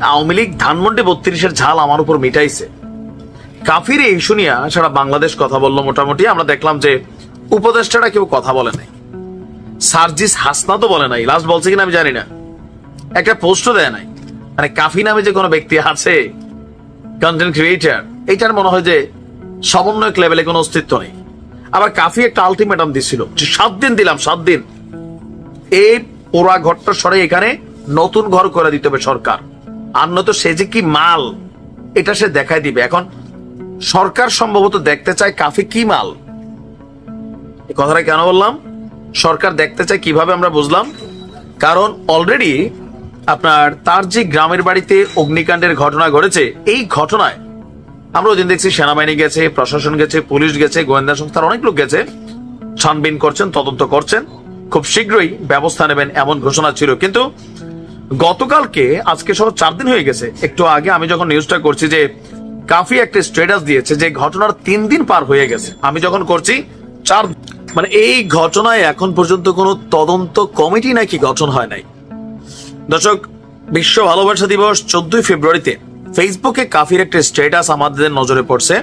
আওয়ামী লীগ ধানমন্ডি বত্রিশের ঝাল আমার উপর মিটাইছে। কাফির এই শুনিয়া সারা বাংলাদেশ কথা বলল মোটামুটি। আমরা দেখলাম যে উপদেষ্টারা কেউ কথা বলে নাই। সার্জিস হাসনা তো বলে নাই। লাস্ট বলছে কিনা আমি জানি না। একটা পোস্টও দেয় নাই। মানে কাফি নামে যে কোনো ব্যক্তি আছে, কন্টেন্ট ক্রিয়েটার এইটার মনে হয় যে সমন্বয়ক লেভেলে কোনো অস্তিত্ব নেই। আবার কাফি একটা আলটিমেটাম দিছিল যে সাত দিন দিলাম, সাত দিন। এই পোড়া ঘরটা সরে এখানে নতুন ঘর করে দিতে হবে সরকার। আর নয়তো সে যে কি মাল, এটা সে দেখাই দিবে। এখন সরকার সম্ভবত দেখতে চায় কাফি কি মাল। এই কথাটা কেন বললাম? সরকার দেখতে চায় কীভাবে আমরা বুঝলাম? কারণ অলরেডি আপনার তার যে গ্রামের বাড়িতে অগ্নিকাণ্ডের ঘটনা ঘটেছে, এই ঘটনায় আমরা ওদিন দেখছি সেনাবাহিনী গেছে, প্রশাসন গেছে, পুলিশ গেছে, গোয়েন্দা সংস্থার অনেক লোক গেছে। ছানবিন করছেন, তদন্ত করছেন। খুব শীঘ্রই ব্যবস্থা নেবেন এমন ঘোষণা ছিল। কিন্তু গতকালকে, আজকে সহ চার দিন হয়ে গেছে, একটু আগে আমি যখন নিউজটা করছি যে কাফি একটা স্ট্যাটাস দিয়েছে যে ঘটনার তিন দিন পার হয়ে গেছে, আমি যখন করছি, চার মানে এই ঘটনায় এখন পর্যন্ত কোনো তদন্ত কমিটি নাকি গঠন হয় নাই। দর্শক, বিশ্ব ভালোবাসা দিবস চোদ্দই ফেব্রুয়ারিতে ফেসবুকে কাফির একটা স্ট্যাটাস আমাদের নজরে পড়ছে।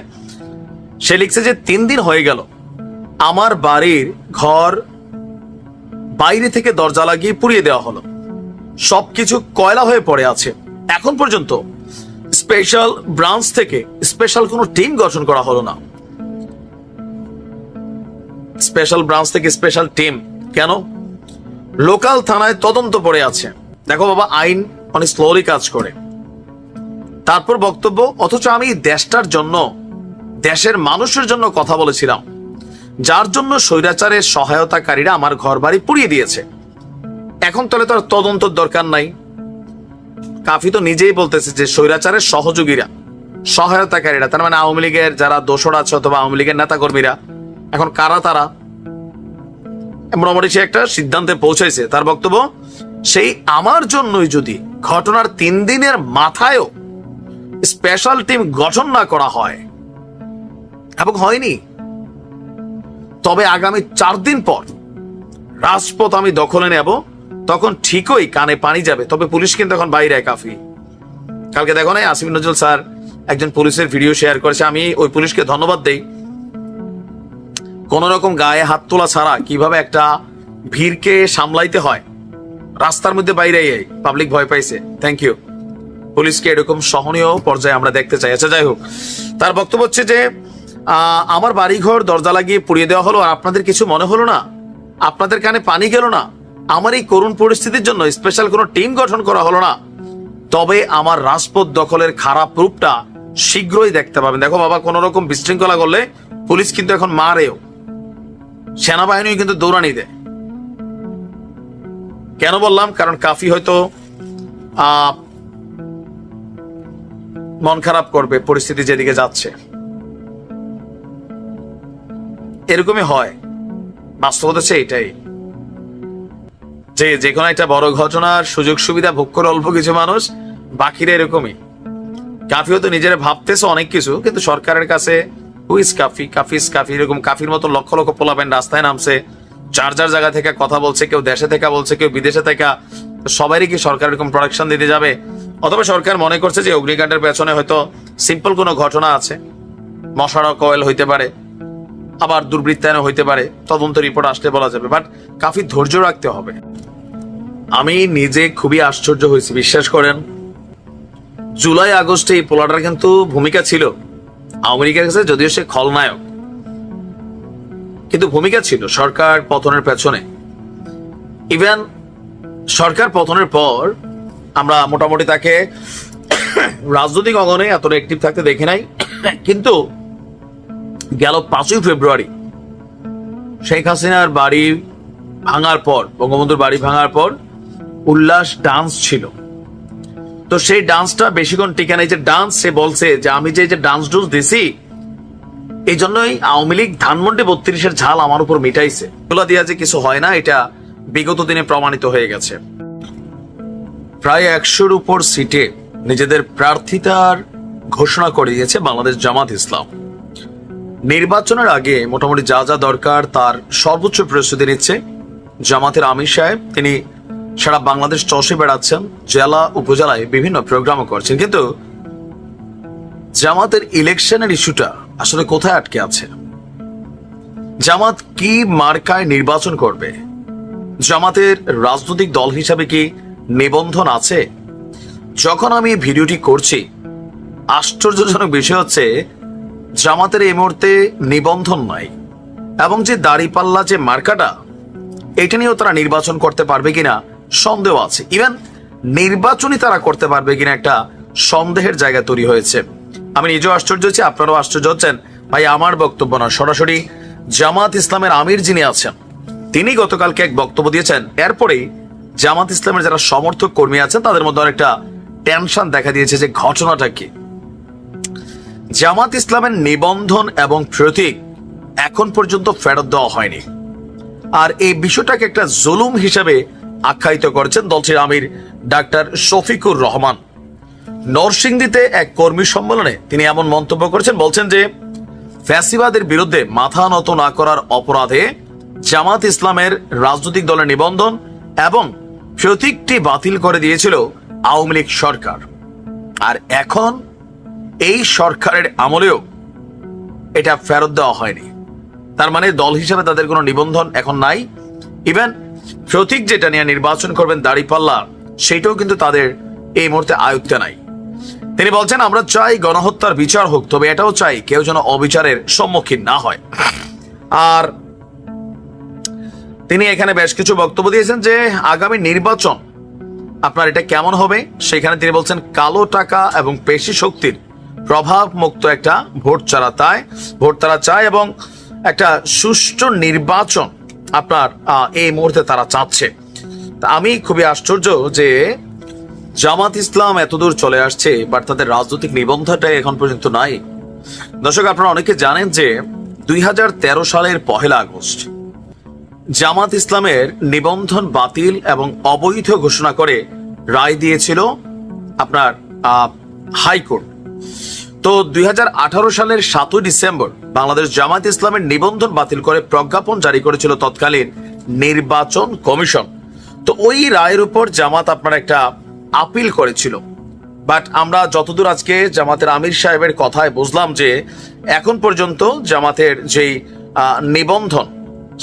সে লিখছে যে, তিন দিন হয়ে গেল। আমার বাড়ির ঘর বাইরে থেকে দরজা লাগিয়ে পুড়িয়ে দেওয়া হলো। সবকিছু কয়লা হয়ে পড়ে আছে। এখন পর্যন্ত স্পেশাল ব্রাঞ্চ থেকে স্পেশাল কোনো টিম গঠন করা হলো না। স্পেশাল ব্রাঞ্চ থেকে স্পেশাল টিম। কেন? লোকাল থানায় তদন্ত পড়ে আছে। দেখো বাবা, আইন অনেক স্লোলি কাজ করে। তারপর বক্তব্য, অথচ আমি দেশটার জন্য, দেশের মানুষের জন্য কথা বলেছিলাম। যার জন্য স্বৈরাচারের সহায়তাকারীরা আমার ঘর বাড়ি পুড়িয়ে দিয়েছে। এখন তাহলে তো আর তদন্তর দরকার নাই। কাফি তো নিজেই বলতেছে যে স্বৈরাচারের সহযোগীরা, সহায়তাকারীরা, তার মানে আওয়ামী লীগের যারা দোসর আছে অথবা আওয়ামী লীগের নেতাকর্মীরা, এখন কারা তারা? মোটামুটি সে একটা সিদ্ধান্তে পৌঁছেছে। তার বক্তব্য, সেই আমার জন্যই যদি ঘটনার তিন দিনের মাথায়ও স্পেশাল টিম গঠন না করা হয়, এবং হয়নি, তবে আগামী চার দিন পর রাজপথ আমি দখলে নেব তখন ঠিকই কানে পানি যাবে, তবে পুলিশ কিন্তু এখন বাইরে কাফি। কালকে দেখো নাই আসিফ নজরুল স্যার একজন পুলিশের ভিডিও শেয়ার করেছে, আমি ওই পুলিশকে ধন্যবাদ দেই। কোন রকম গায়ে হাত তোলা ছাড়া কীভাবে একটা ভিড়কে সামলাইতে হয়, রাস্তার মধ্যে বাইরে পাবলিক ভয় পাইছে। থ্যাংক ইউ পুলিশকে এরকম সহনীয় পর্যায়ে আমরা দেখতে চাই। আচ্ছা যাই হোক। তার বক্তব্য হচ্ছে যে আমার বাড়িঘর দরজা লাগিয়ে পুড়িয়ে দেওয়া হলো, আর আপনাদের কিছু মনে হলো না? আপনাদের কানে পানি গেল না? আমার এই করুণ পরিস্থিতির জন্য স্পেশাল কোনো টিম গঠন করা হলো না। তবে আমার রাজপথ দখলের খারাপ রূপটা শীঘ্রই দেখতে পাবেন। দেখো বাবা, কোন রকম বিশৃঙ্খলা করলে পুলিশ কিন্তু এখন মারেও। সেনাবাহিনী কিন্তু দৌড়ানি দেয়। কেন বললাম? কারণ কাফি হয়তো মন খারাপ করবে, পরিস্থিতি যেদিকে যাচ্ছে। এরকমই হয়। বাস্তবতা হচ্ছে এটাই যে যে কোনো একটা বড় ঘটনার সুযোগ সুবিধা ভোগ করে অল্প কিছু মানুষ, বাকিরা এরকমই। কাফি হয়তো নিজেরা ভাবতেছে অনেক কিছু, কিন্তু সরকারের কাছে হুইস কাফি? কাফিস কাফি, এরকম কাফির মতো লক্ষ লক্ষ পোলাপেন রাস্তায় নামছে, যার যার জায়গা থেকে কথা বলছে, কেউ দেশে থেকে বলছে, কেউ বিদেশে থেকে। সবারই কি সরকার এরকম প্রোডাকশন দিতে যাবে? অথবা সরকার মনে করছে যে অগ্নিকাণ্ডের পেছনে হয়তো সিম্পল কোনো ঘটনা আছে। মশারা কয়েল হইতে পারে, আবার দুর্বৃত্তায়ন হইতে পারে, তদন্ত রিপোর্ট আসলে বলা যাবে। বাট কাফি ধৈর্য রাখতে হবে। আমি নিজে খুবই আশ্চর্য হয়েছি, বিশ্বাস করেন। জুলাই, আগস্টে এই পোলাটার কিন্তু ভূমিকা ছিল। লীগের কাছে যদিও সে খলনায়ক। কিন্তু ভূমিকা ছিল সরকার পতনের পেছনে। ইভেন সরকার পতনের পর আমরা মোটামুটি তাকে রাজনৈতিক অঙ্গনে এতটা অ্যাক্টিভ থাকতে দেখি নাই। কিন্তু গেল পাঁচই ফেব্রুয়ারি, শেখ হাসিনার বাড়ি ভাঙার পর, বঙ্গবন্ধুর বাড়ি ভাঙার পর উল্লাস ডান্স ছিল। তো সেই ডান্সটা বেশিক্ষণ টিকে নাই যে ডান্স সে বলছে যে আমি যে ডান্স ডুন্স দিছি, এই জন্যই আওয়ামী লীগ ধানমন্ডি বত্রিশের ঝাল আমার উপর মিটাইছে। এগুলো দিয়া যে কিছু হয় না, এটা বিগত দিনে প্রমাণিত হয়ে গেছে। প্রায় একশোর উপর সিটে নিজেদের প্রার্থিতার ঘোষণা করে দিয়েছে বাংলাদেশ জামাত ইসলাম। নির্বাচনের আগে মোটামুটি যা যা দরকার তার সর্বোচ্চ প্রস্তুতি নিচ্ছে। জামাতের আমির সাহেব, তিনি সারা বাংলাদেশ চষে বেড়াচ্ছেন জেলা উপজেলায় বিভিন্ন প্রোগ্রামও করছেন। কিন্তু জামাতের ইলেকশনের ইস্যুটা আসলে কোথায় আটকে আছে? জামাত কি মার্কায় নির্বাচন করবে? জামাতের রাজনৈতিক দল হিসাবে কি নিবন্ধন আছে? যখন আমি ভিডিওটি করছি, আশ্চর্যজনক বিষয় হচ্ছে, জামাতের এই মুহূর্তে নিবন্ধন নাই। এবং যে দাড়িপাল্লা যে মার্কাটা, এটা নিয়েও তারা নির্বাচন করতে পারবে কিনা সন্দেহ আছে। ইভেন নির্বাচনই তারা করতে পারবে কিনা একটা সন্দেহের জায়গা তৈরি হয়েছে। আমি নিজেও আশ্চর্য হচ্ছি আপনারাও আশ্চর্য হচ্ছেন। ভাই, আমার বক্তব্য না সরাসরি জামাত ইসলামের আমির যিনি আছেন, তিনি গতকালকে এক বক্তব্য দিয়েছেন। এরপরেই জামাত ইসলামের যারা সমর্থক কর্মী আছেন, তাদের মধ্যে অনেকটা টেনশন দেখা দিয়েছে যে ঘটনাটা কি। জামাত ইসলামের নিবন্ধন এবং প্রতীক এখন পর্যন্ত ফেরত দেওয়া হয়নি। আর এই বিষয়টাকে একটা জুলুম হিসেবে আখ্যায়িত করেছেন দলটির আমির ডাক্তার শফিকুর রহমান। নরসিংদীতে এক কর্মী সম্মেলনে তিনি এমন মন্তব্য করেছেন, বলছেন যে, ফ্যাসিবাদের বিরুদ্ধে মাথা নত না করার অপরাধে জামাত ইসলামের রাজনৈতিক দলের নিবন্ধন এবং প্রতীকটি বাতিল করে দিয়েছিল আওয়ামী লীগ সরকার। আর এখন এই সরকারের আমলেও এটা ফেরত দেওয়া হয়নি। তার মানে দল হিসেবে তাদের কোনো নিবন্ধন এখন নাই। ইভেন প্রতীক যেটা নিয়ে নির্বাচন করবেন দাড়িপাল্লা, সেটাও কিন্তু তাদের এই মুহূর্তে আয়ত্তে নাই। তিনি বলছেন, আমরা চাই গণহত্যার বিচার হোক, তবে এটাও চাই কেউ যেন অবিচারের সম্মুখীন না হয়। আর তিনি এখানে বেশ কিছু বক্তব্য দিয়েছেন যে, আগামী নির্বাচন, আপনার এটা কেমন হবে? সেখানে তিনি বলছেন, কালো টাকা এবং পেশি শক্তির প্রভাব মুক্ত একটা ভোট চারা তাই ভোট তারা চায় এবং একটা সুষ্ঠু নির্বাচন আপনার এই মুহূর্তে তারা চাচ্ছে আমি খুবই আশ্চর্য যে জামাত ইসলাম এতদূর চলে আসছে বাট তাদের রাজনৈতিক নিবন্ধনটা এখন পর্যন্ত নাই। দর্শক, আপনারা অনেকে জানেন যে দুই হাজার তেরো সালের পহেলা আগস্ট, জামাত ইসলামের নিবন্ধন বাতিল এবং অবৈধ ঘোষণা করে রায় দিয়েছিল আপনার হাইকোর্ট। তো দুই হাজার আঠারো সালের সাতই ডিসেম্বর বাংলাদেশ জামাত ইসলামের নিবন্ধন বাতিল করে প্রজ্ঞাপন জারি করেছিল তৎকালীন নির্বাচন কমিশন। তো ওই রায়ের উপর জামাত আপনার একটা আপিল করেছিল। বাট আমরা যতদূর আজকে জামাতের আমির সাহেবের কথায় বুঝলাম যে এখন পর্যন্ত জামাতের যেই নিবন্ধন,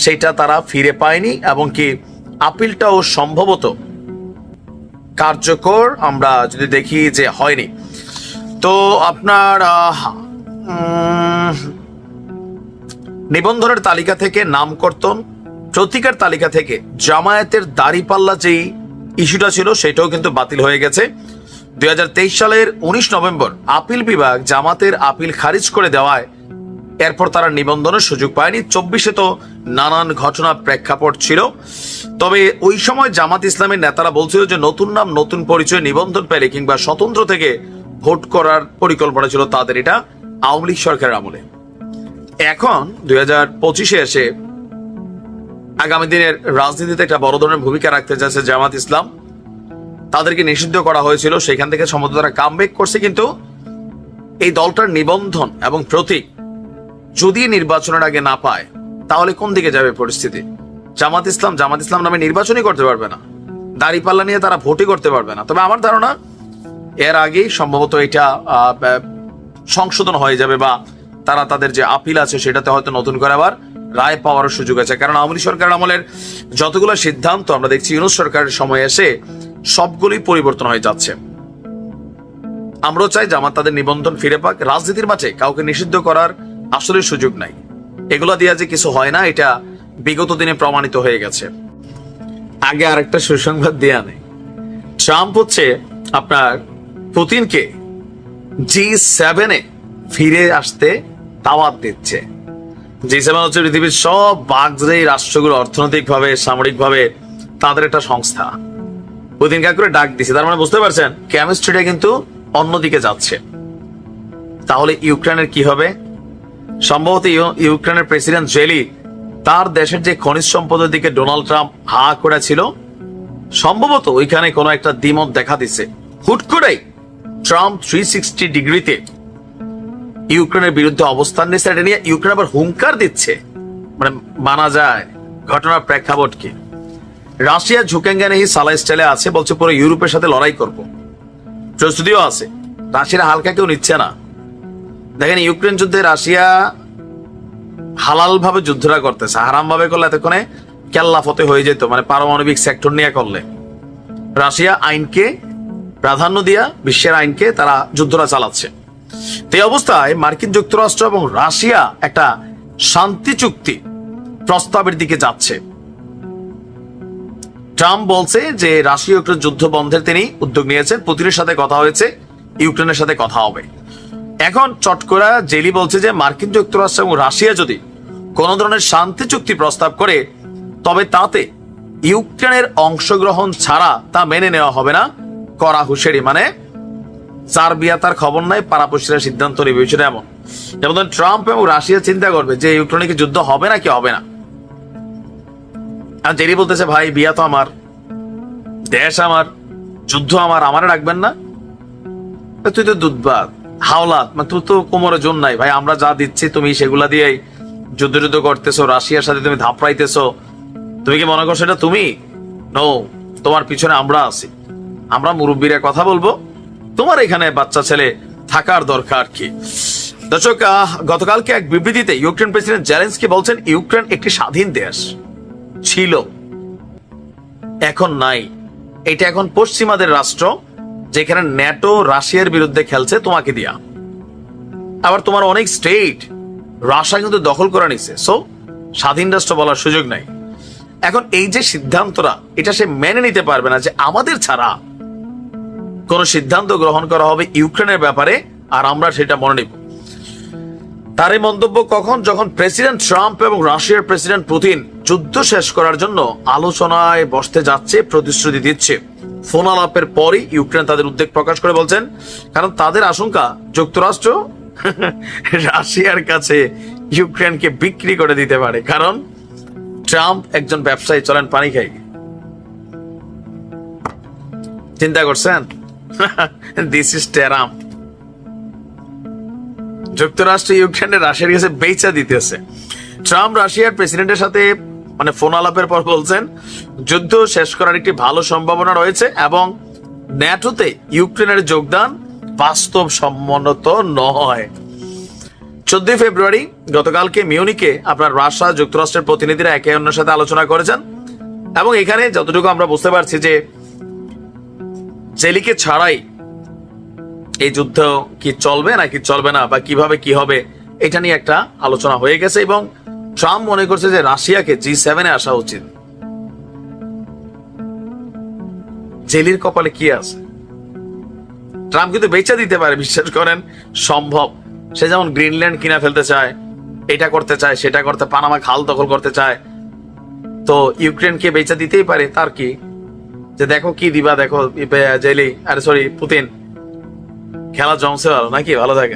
সেটা তারা ফিরে পায়নি এবং কি আপিলটাও সম্ভবত কার্যকর আমরা যদি দেখি যে হয়নি। তো আপনার নিবন্ধনের তালিকা থেকে নাম কর্তন প্রতীকের তালিকা থেকে জামায়াতের দাড়িপাল্লা যেই ইস্যুটা ছিল সেটাও কিন্তু বাতিল হয়ে গেছে। দুই সালের উনিশ নভেম্বর আপিল বিভাগ জামাতের আপিল খারিজ করে দেওয়ায় এরপর তারা নিবন্ধনের সুযোগ পায়নি। চব্বিশে তো নানান ঘটনা প্রেক্ষাপট ছিল। তবে ওই সময় জামাত ইসলামের নেতারা বলছিল যে নতুন নাম, নতুন পরিচয়, নিবন্ধন পেলে কিংবা স্বতন্ত্র থেকে ভোট করার পরিকল্পনা ছিল তাদের এটা আওয়ামী লীগ সরকারের আমলে। এখন দুই হাজার পঁচিশে এসে আগামী দিনের রাজনীতিতে একটা বড় ধরনের ভূমিকা রাখতে যাচ্ছে জামাত ইসলাম। তাদেরকে নিষিদ্ধ করা হয়েছিল, সেখান থেকে সম্ভবত তারা কামব্যাক করছে, কিন্তু এই দলটার নিবন্ধন এবং প্রতীক যদি নির্বাচনের আগে না পায়, তাহলে কোন দিকে যাবে পরিস্থিতি? জামাত ইসলাম জামাত ইসলাম নামে নির্বাচনই করতে পারবে না। দাড়িপাল্লা নিয়ে তারা ভোটই করতে পারবে না। তবে আমার ধারণা, এর আগেই সম্ভবত এটা সংশোধন হয়ে যাবে বা তারা তাদের যে আপিল আছে সেটাতে হয়তো নতুন করে আবার রায় পাওয়ার সুযোগ আছে। কারণ আওয়ামী সরকার আমলের যতগুলো সিদ্ধান্ত আমরা দেখছি, ইউনুস সরকারের সময় এসে সবগুলোই পরিবর্তন হয়ে যাচ্ছে। আমরাও চাই জামাত তাদের নিবন্ধন ফিরে পাক, রাজনীতির মাঠে কাউকে নিষিদ্ধ করার আসলে সুযোগ নাই। এগুলা দিয়া যে কিছু হয় না, এটা বিগত দিনে প্রমাণিত হয়ে গেছে। আগে আরেকটা সুসংবাদ দেয়া নেই। ট্রাম্প হচ্ছে আপনার পুতিনকে জি সেভেনে ফিরে আসতে দাওয়াত দিচ্ছে। যে সেভেন হচ্ছে পৃথিবীর সব বাগজেই রাষ্ট্রগুলো অর্থনৈতিকভাবে, সামরিকভাবে তাদের একটা সংস্থা। পুতিন কাকুরে ডাক দিছে, তার মানে বুঝতে পারছেন কেমিস্ট্রিটা কিন্তু অন্যদিকে যাচ্ছে। তাহলে ইউক্রেনের কি হবে? সম্ভবত ইউক্রেনের প্রেসিডেন্ট জেলি তার দেশের যে খনিজ সম্পদের দিকে ডোনাল্ড ট্রাম্প হা করেছিল সম্ভবত ওইখানে কোনো একটা দ্বিমত দেখা দিছে। হুট করেই ট্রাম্প থ্রি সিক্সটি ডিগ্রিতে ইউক্রেনের বিরুদ্ধে অবস্থান নিচ্ছে এটা নিয়ে ইউক্রেন আবার হুঙ্কার দিচ্ছে। মানে মানা যায় ঘটনার প্রেক্ষাপট কি রাশিয়া ঝুঁকেঙ্গা নেই সালা স্টাইলে আছে, বলছে পুরো ইউরোপের সাথে লড়াই করব। প্রস্তুতিও আছে। রাশিয়ার হালকা কেউ নিচ্ছে না। দেখেন, ইউক্রেন যুদ্ধে রাশিয়া হালাল ভাবে যুদ্ধটা করতেছে। হারাম ভাবে করলে এতক্ষণে কেল্লা ফতে হয়ে যেত মানে পারমাণবিক সেক্টর নিয়ে করলে। রাশিয়া আইনকে প্রাধান্য দিয়া, বিশ্বের আইনকে তারা যুদ্ধটা চালাচ্ছে। এই অবস্থায় মার্কিন যুক্তরাষ্ট্র এবং রাশিয়া একটা শান্তি চুক্তি প্রস্তাবের দিকে যাচ্ছে। ট্রাম্প বলছে যে রাশিয়া ইউক্রেন যুদ্ধ বন্ধের তিনি উদ্যোগ নিয়েছেন। পুতিনের সাথে কথা হয়েছে, ইউক্রেনের সাথে কথা হবে। এখন চটকরা জেলি বলছে যে মার্কিন যুক্তরাষ্ট্র এবং রাশিয়া যদি কোন ধরনের শান্তি চুক্তি প্রস্তাব করে, তবে তাতে ইউক্রেনের অংশগ্রহণ ছাড়া তা মেনে নেওয়া হবে না করা হুশেরি মানে চার বিয়া তার খবর নাই পাড়াপড়শিরা সিদ্ধান্ত নেবে এমন। যেমন ট্রাম্প এবং রাশিয়া চিন্তা করবে যে ইউক্রেনে কি যুদ্ধ হবে না কি হবে না। আর জেরি বলতেছে, ভাই, বিয়া তো আমার। দেশ আমার। যুদ্ধ আমার। আমারে রাখবেন না? তুই তো দুধবাদ, হাওলাত। মানে তুই তো কোমরে জোর নাই। ভাই, আমরা যা দিচ্ছি, তুমি সেগুলা দিয়েই যুদ্ধ যুদ্ধ করতেছো, রাশিয়ার সাথে তুমি ধাপড়াইতেছো। তুমি কি মনে করছ এটা তুমি? নো তোমার পিছনে আমরা আছি। আমরা মুরব্বীরা কথা বলব তোমার এখানে বাচ্চা ছেলে থাকার দরকার কি? দর্শক গতকালকে এক বিবৃতিতে ইউক্রেন প্রেসিডেন্ট জেলেন্সকি বলছেন ইউক্রেন একটি স্বাধীন দেশ। ছিল। এখন নাই। এটা এখন পশ্চিমাদের রাষ্ট্র, যেখানে ন্যাটো রাশিয়ার বিরুদ্ধে খেলছে তোমাকে দিয়া। আবার তোমার অনেক স্টেট, রাশিয়া কিন্তু দখল করে নিছে। সো স্বাধীন রাষ্ট্র বলার সুযোগ নাই। এখন এই যে সিদ্ধান্তটা, এটা সে মেনে নিতে পারবে না যে আমাদের ছাড়া কোন সিদ্ধান্ত গ্রহণ করা হবে ইউক্রেনের ব্যাপারে, আর আমরা সেটা মনে নিব। তার এই মন্তব্য কখন? যখন প্রেসিডেন্ট ট্রাম্প এবং রাশিয়ার প্রেসিডেন্ট পুতিন যুদ্ধ শেষ করার জন্য আলোচনায় বসতে যাচ্ছে, প্রতিশ্রুতি দিচ্ছে। ফোন আলাপের পরই ইউক্রেন তাদের উদ্বেগ প্রকাশ করে বলছেন, কারণ তাদের আশঙ্কা যুক্তরাষ্ট্র রাশিয়ার কাছে ইউক্রেনকে বিক্রি করে দিতে পারে। কারণ ট্রাম্প একজন ব্যবসায়ী, চলেন পানি খাই। চিন্তা করছেন? দিস ইজ টেরাম যুক্তরাষ্ট্র ইউক্রেনের রাশিয়ার কাছে বেচা দিতেছে। ট্রাম্প রাশিয়ার প্রেসিডেন্টের সাথে মানে ফোন আলাপের পর বলছেন, যুদ্ধ শেষ করার একটি ভালো সম্ভাবনা রয়েছে এবং ন্যাটোতে ইউক্রেনের যোগদান বাস্তব সম্মত নয়। চোদ্দই ফেব্রুয়ারি গতকালকে মিউনিকে আপনার রাশিয়া যুক্তরাষ্ট্রের প্রতিনিধিরা একে অন্যের সাথে আলোচনা করেছেন এবং এখানে যতটুকু আমরা বুঝতে পারছি যে জেলিকে ছাড়াই এই যুদ্ধ কি চলবে নাকি চলবে না বা কীভাবে কি হবে, এটা নিয়ে একটা আলোচনা হয়ে গেছে এবং ট্রাম্প মনে করছে যে রাশিয়াকে জি সেভেনে আসা উচিত। জেলির কপালে কি আছে? ট্রাম্প কিন্তু বেচা দিতে পারে, বিশ্বাস করেন, সম্ভব। সে যেমন গ্রিনল্যান্ড কিনা ফেলতে চায়, এটা করতে চায়, সেটা করতে, পানামা খাল দখল করতে চায়। তো ইউক্রেনকে বেচা দিতেই পারে, তার কি যে দেখো কি দিবা, দেখো জেলি, আরে সরি পুতিন। খেলা জমছে ভালো নাকি? ভালো থাকে।